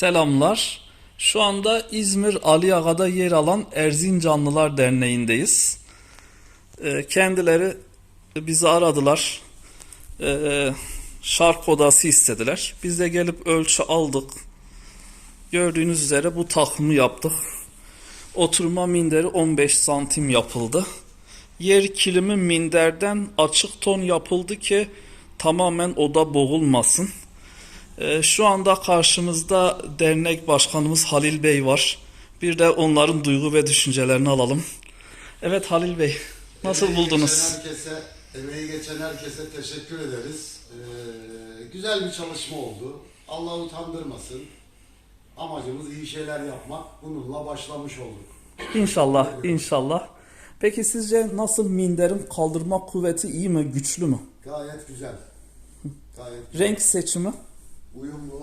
Selamlar. Şu anda İzmir Ali Aga'da yer alan Erzincanlılar Derneği'ndeyiz. Ee, Kendileri bizi aradılar. Ee, Şark odası istediler. Biz de gelip ölçü aldık. Gördüğünüz üzere bu takımı yaptık. Oturma minderi 15 santim yapıldı. Yer kilimi minderden açık ton yapıldı ki tamamen oda boğulmasın. Ee, Şu anda karşımızda dernek başkanımız Halil Bey var. Bir de onların duygu ve düşüncelerini alalım. Evet Halil Bey, nasıl Emeği buldunuz? Geçen herkese, emeği geçen herkese teşekkür ederiz. Ee, güzel bir çalışma oldu. Allah utandırmasın. Amacımız iyi şeyler yapmak. Bununla başlamış olduk. İnşallah, inşallah. Peki sizce nasıl minderin kaldırma kuvveti iyi mi, güçlü mü? Gayet güzel. Gayet güzel. Renk seçimi? Uyumlu.